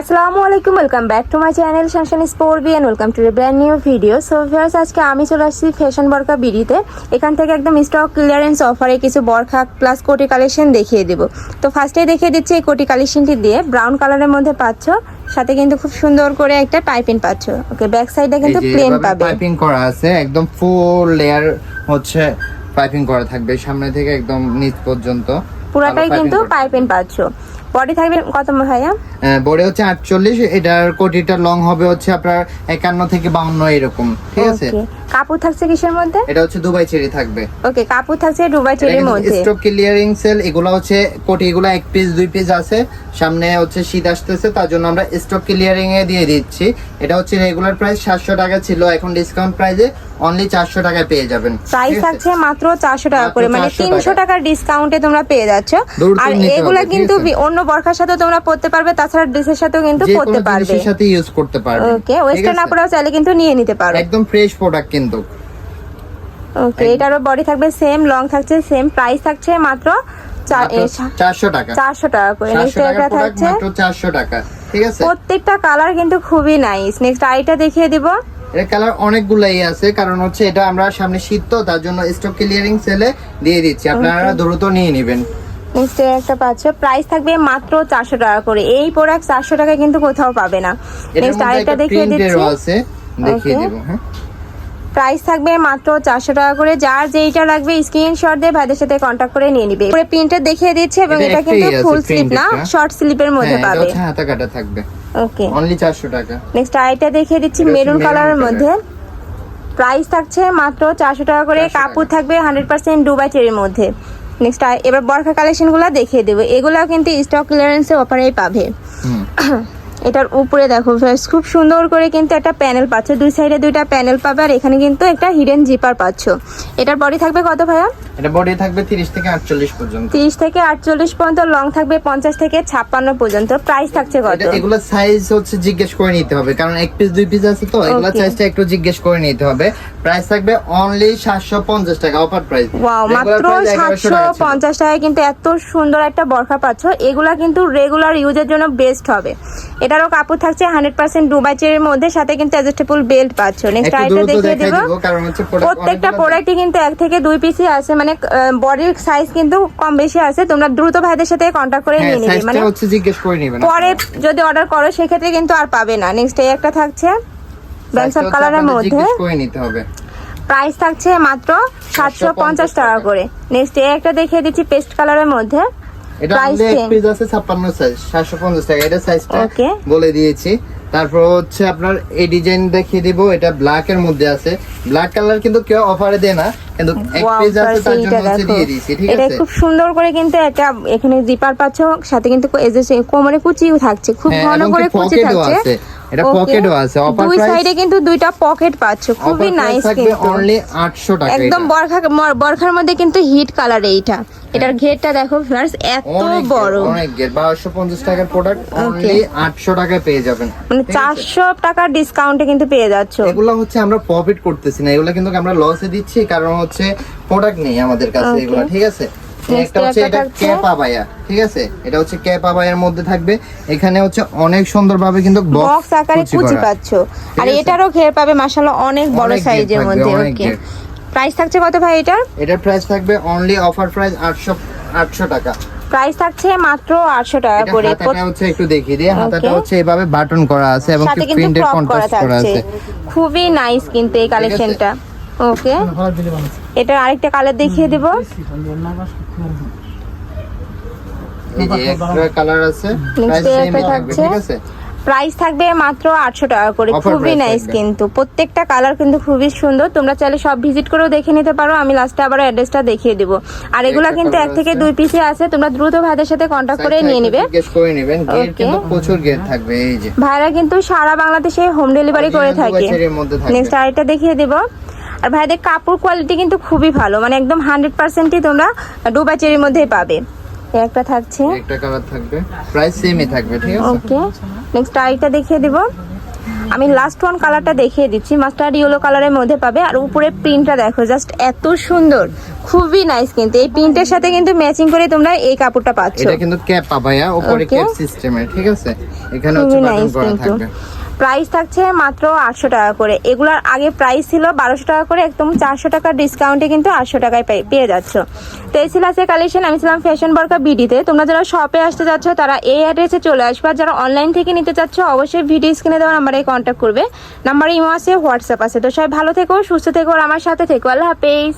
আসসালামু আলাইকুম welcome back to my channel শানশান স্পোর B and welcome to a brand new video so viewers আজকে আমি চলে আসছি ফ্যাশন বরকা বিডিতে এখান থেকে একদম স্টক ক্লিয়ারেন্স অফারে কিছু বরখা প্লাস কোটি কালেকশন দেখিয়ে দেব। তো ফার্স্টেই দেখিয়ে দিচ্ছি এই কোটি কালেকশনটি দিয়ে। ব্রাউন কালারের মধ্যে পাচ্ছ সাথে কিন্তু খুব সুন্দর করে একটা পাইপিং পাচ্ছ। ওকে ব্যাক সাইডে কিন্তু প্লেন পাবে। পাইপিং করা আছে একদম ফুল লেয়ার হচ্ছে পাইপিং করা থাকবে সামনে থেকে একদম নিচ পর্যন্ত। পুরাটাই কিন্তু। পাইপিং পাচ্ছ। বডি থাকবে কত ভাইয়া? বডি হচ্ছে আটচল্লিশ এটার কোটিটা লং হবে হচ্ছে আপনার একান্ন থেকে বাউন্ন এরকম। ঠিক আছে? কাপড় থাকছে কিসের মধ্যে? এটা হচ্ছে দুবাই চেরি থাকবে। ওকে কাপড় থাকছে ডুবাই চেরির মধ্যে। স্টক ক্লিয়ারিং সেল এগুলো হচ্ছে কোটি এগুলো এক পিস দুই পিস আছে। সামনে হচ্ছে শীত আসতেছে তার জন্য আমরা স্টক ক্লিয়ারিং এ দিয়ে দিচ্ছি। এটা হচ্ছে রেগুলার প্রাইস সাতশো টাকা ছিল এখন ডিসকাউন্ট প্রাইসে অনলি চারশো টাকায় পেয়ে যাবেন। প্রাইস আছে? থাকছে মাত্র চারশো টাকা করে মানে 400 তিনশো টাকা। টাকার ডিসকাউন্টে তোমরা পেয়ে যাচ্ছ। আর এগুলা কিন্তু অন্য বরখার সাথে তোমরা পড়তে পারবে তাছাড়া ড্রেসের সাথেও কিন্তু পড়তে পারবে। সাথে ইউজ করতে পারবে ওকে ওয়েস্টার্ন আপনারাও চাইলে কিন্তু নিয়ে নিতে পারো। একদম ফ্রেশ প্রোডাক্ট কিন্তু। ওকে এটারও বডি থাকবে সেম লং থাকছে সেম প্রাইস থাকছে মাত্র চা- এ, সা- চারশো টাকা। চারশো টাকা করে। নেক্সট এটা থাকছে মাত্র চারশো টাকা ঠিক আছে? প্রত্যেকটা কালার কিন্তু খুবই নাইস নেক্সট আইটা দেখিয়ে দিব। এর কালার অনেকগুলাই আছে কারণ হচ্ছে এটা আমরা সামনে শীত তো তার জন্য স্টক ক্লিয়ারিং সেলে দিয়ে দিচ্ছি। আপনারা দ্রুত নিয়ে নেবেন। নেক্সট একটা পাচ্ছ প্রাইস থাকবে মাত্র চারশো টাকা করে। এই প্রোডাক্ট চারশো টাকা কিন্তু কোথাও পাবে না। নেক্সট আরেকটা দেখিয়ে দিচ্ছি। দেখিয়ে Okay. হ্যাঁ? প্রাইস থাকবে মাত্র চারশো টাকা করে। যার যেইটা লাগবে স্ক্রিনশট দিয়ে ভাইদের সাথে কন্ট্যাক্ট করে নিয়ে নিবে। পরে প্রিন্টের দেখিয়ে দিচ্ছে এবং এটা কিন্তু ফুল স্লিপ না শর্ট স্লিপের মধ্যে হ্যাঁ, পাবে। হাতা কাটা থাকবে। ওকে অনলি চারশো টাকা। নেক্সট আইটা দেখিয়ে দিচ্ছি মেরুন কালারের মধ্যে। প্রাইস থাকছে মাত্র চারশো টাকা করে। 400 কাপড় থাকবে হান্ড্রেড পার্সেন্ট দুবাই চেরির মধ্যে। নেক্সট এবার বরখা কালেকশনগুলো দেখিয়ে দেবো। এগুলাও কিন্তু স্টক ক্লিয়ারেন্সে অফারেই পাবে। এটার উপরে দেখো friends, খুব সুন্দর করে কিন্তু একটা প্যানেল পাচ্ছ। দুই সাইডে দুইটা প্যানেল পাবে আর এখানে কিন্তু একটা হিডেন জিপার পাচ্ছ। এটার বডি থাকবে কত ভাইয়া? এটা বডি থাকবে তিরিশ থেকে আটচল্লিশ পর্যন্ত। তিরিশ থেকে আটচল্লিশ পর্যন্ত লং থাকবে পঞ্চাশ থেকে ছাপ্পান্ন পর্যন্ত। প্রাইস থাকছে কত? এটা এগুলো সাইজ হচ্ছে জিজ্ঞেস করে নিতে হবে কারণ এক পিস দুই পিস আছে তো এগুলো সাইজটা একটু জিজ্ঞেস করে নিতে হবে। প্রাইস থাকবে অনলি সাতশো পঞ্চাশ টাকা অফার প্রাইস ওয়াও মাত্র সাতশো পঞ্চাশ টাকায় কিন্তু এত সুন্দর একটা বরখা পাচ্ছ। এগুলা কিন্তু রেগুলার ইউজের জন্য বেস্ট হবে। এটারও কাপড় থাকছে হান্ড্রেড পার্সেন্ট চেরির মধ্যে সাথে কিন্তু অ্যাডজাস্টেবল বেল্ট পাচ্ছ। নেক্সট আইটা দেখিয়ে দিব। প্রত্যেকটা প্রোডাক্টই কিন্তু এক থেকে দুই পিসই আছে মানে বডির সাইজ কিন্তু কম বেশি আছে। তোমরা দ্রুত ভাইদের সাথে কন্ট্যাক্ট করে হ্যাঁ নিয়ে নিবে মানে হচ্ছে জিজ্ঞেস করে নেবেন পরে যদি অর্ডার করো সেক্ষেত্রে কিন্তু আর পাবে না। নেক্সট এই একটা থাকছে ব্যাংসার কালারের মধ্যে। প্রাইস থাকছে মাত্র সাতশো পঞ্চাশ টাকা করে। নেক্সট এই একটা দেখিয়ে দিচ্ছি পেস্ট কালারের মধ্যে। এটা Price আমাদের এক same। পিস আছে 56 সাইজ 750 টাকা। এটা সাইজটা বলে দিয়েছি। তারপর হচ্ছে আপনার এই ডিজাইন দেখিয়ে দিব এটা ব্ল্যাক এর মধ্যে আছে। ব্ল্যাক কালার কিন্তু কেউ অফারে দেয় না কিন্তু এক পিস আছে তার জন্য হচ্ছে দিয়ে দিয়েছি ঠিক এটা খুব সুন্দর করে কিন্তু একটা এখানে জিপার পাচ্ছ সাথে কিন্তু এই যে কোমরে কুচিও থাকছে খুব হ্যাঁ, ঘন করে কুচি থাকছে। এটা Okay. pocket ও আছে। Offer দুই সাইডে কিন্তু দুইটা পকেট পাচ্ছ। খুবই নাইস কিন্তু। অনলি 800 টাকা একদম। বরখা বরখার মধ্যে কিন্তু হিট কালার এইটা। এটার ঘেরটা দেখো ফ্লার্স এত বড়। অনেক গের 1250 টাকার প্রোডাক্ট অনলি 800 টাকায় পেয়ে যাবেন। মানে ঠিক আছে? চারশো টাকার ডিসকাউন্টে কিন্তু পেয়ে যাচ্ছ। এগুলো হচ্ছে আমরা প্রফিট করতেছি না। এগুলো কিন্তু আমরা লসে দিচ্ছি কারণ হচ্ছে প্রোডাক্ট নেই আমাদের কাছে. এগুলো ঠিক আছে? একটা হচ্ছে এটা ঠিক আছে? এটা হচ্ছে ক্যাপ মধ্যে থাকবে। এখানে হচ্ছে অনেক সুন্দরভাবে কিন্তু বক্স আকারে কুচি পাচ্ছ। আর এটারও ঘের পাবে মাশাআল্লাহ অনেক বড় সাইজের মধ্যে ওকে ঘের। প্রাইস থাকছে কত ভাই এটার? এটার প্রাইস থাকবে অনলি অফার প্রাইস 800 800 টাকা। প্রাইস থাকছে মাত্র আটশো টাকা করে। হাতাটা হচ্ছে একটু দেখিয়ে দিই হাতাটা হচ্ছে এভাবে বাটন করা আছে এবং প্রিন্টের করা কন্ট্রাস্ট করা থাকছে। আছে। খুবই নাইস কিন্তু এই কালেকশনটা ওকে এটা আরেকটা কালার দেখিয়ে দিব। এই যে একটা কালার আছে। প্রাইস এ সেমই থাকবে থাকছে। ঠিক আছে? প্রাইস থাকবে মাত্র আটশো টাকা করে। খুবই নাইস কিন্তু। প্রত্যেকটা কালার কিন্তু খুবই সুন্দর। তোমরা চাইলে সব ভিজিট করেও দেখে নিতে পারো। আমি লাস্টে আবার অ্যাড্রেসটা দেখিয়ে দিব। আর এগুলা কিন্তু এক থেকে দুই পিসে আছে। তোমরা দ্রুত ভাইদের সাথে কন্ট্যাক্ট করে নিয়ে নিবে। ভাইরা কিন্তু সারা বাংলাদেশে হোম ডেলিভারি করে থাকে। নেক্সট আরেকটা দেখিয়ে দিব। আর ভাইদের কাপড় কোয়ালিটি কিন্তু খুবই ভালো। মানে একদম হান্ড্রেড পার্সেন্টই তোমরা ডুবাই চেরির মধ্যেই পাবে। এই একটা থাকছে। একটা কালার থাকবে। প্রাইস সেমই থাকবে ঠিক আছে? ওকে নেক্সট আরেকটা দেখিয়ে দিব। আমি লাস্ট ওয়ান কালারটা দেখিয়ে দিচ্ছি। মাস্টার্ড ইয়েলো কালারের মধ্যে পাবে। আর উপরে প্রিন্টটা দেখো জাস্ট এত সুন্দর। খুবই নাইস কিন্তু। এই প্রিন্টের সাথে কিন্তু ম্যাচিং করে তোমরা এই কাপড়টা পাচ্ছ। এটা কিন্তু ক্যাপ পাবায়া উপরে ক্যাপ সিস্টেমের ঠিক আছে? এখানে হচ্ছে বাটন করা থাকবে। প্রাইস থাকছে মাত্র আটশো টাকা করে। এগুলার আগে প্রাইস ছিল বারোশো টাকা করে, একদম চারশো টাকার ডিসকাউন্টে কিন্তু আটশো টাকায় পেয়ে- পেয়ে যাচ্ছ। তো এই ছিল আছে কালেকশন আমি ছিলাম ফ্যাশন বর্কা বিডিতে তোমরা যারা শপে আসতে যাচ্ছ, তারা এই অ্যাড্রেসে চলে আসবে। আর যারা অনলাইন থেকে নিতে চাচ্ছ, অবশ্যই ভিডিও স্ক্রিনে দেওয়া নাম্বারে কন্ট্যাক্ট করবে। নাম্বার ইমো আছে হোয়াটসঅ্যাপ আছে। তো সবাই ভালো থেকো, সুস্থ থেকো, আর আমার সাথে থেকো। আল্লাহ হাফেজ।